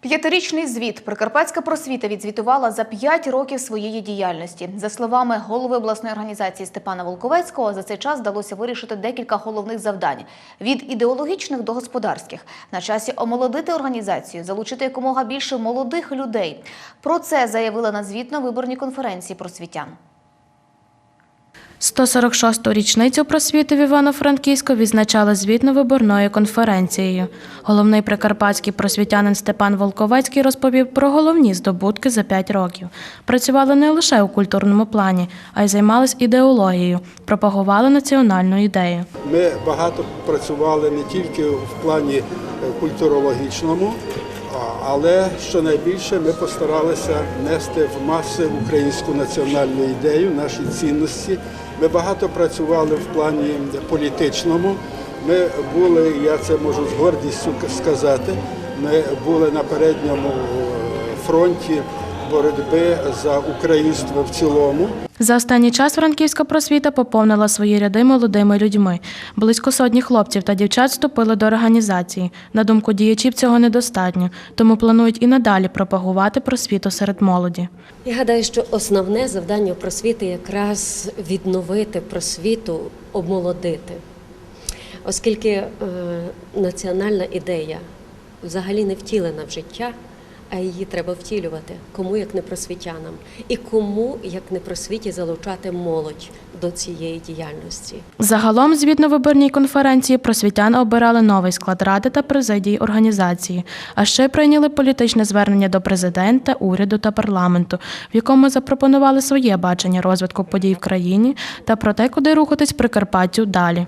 П'ятирічний звіт Прикарпатська просвіта відзвітувала за п'ять років своєї діяльності. За словами голови обласної організації Степана Волковецького, за цей час вдалося вирішити декілька головних завдань від ідеологічних до господарських. На часі омолодити організацію, залучити якомога більше молодих людей. Про це заявила на звітно-виборній конференції просвітян. 146-ту річницю просвіти в Івано-Франківську відзначали звітно-виборною конференцією. Головний прикарпатський просвітянин Степан Волковецький розповів про головні здобутки за п'ять років. Працювали не лише у культурному плані, а й займались ідеологією, пропагували національну ідею. Ми багато працювали не тільки в плані культурологічному, але що найбільше ми постаралися нести в маси українську національну ідею, наші цінності. Ми багато працювали в плані політичному. Ми були, я це можу з гордістю сказати, ми були на передньому е, фронті боротьби за українство в цілому. За останній час франківська просвіта поповнила свої ряди молодими людьми. Близько сотні хлопців та дівчат вступили до організації. На думку діячів, цього недостатньо, тому планують і надалі пропагувати просвіту серед молоді. Я гадаю, що основне завдання просвіти якраз відновити просвіту, обмолодити, оскільки е, національна ідея взагалі не втілена в життя, а її треба втілювати. Кому як не просвітянам, і кому як не просвіті залучати молодь до цієї діяльності. Загалом звітно-виборній конференції просвітяни обирали новий склад ради та президії організації, а ще прийняли політичне звернення до президента, уряду та парламенту, в якому запропонували своє бачення розвитку подій в країні та про те, куди рухатись Прикарпаттю далі.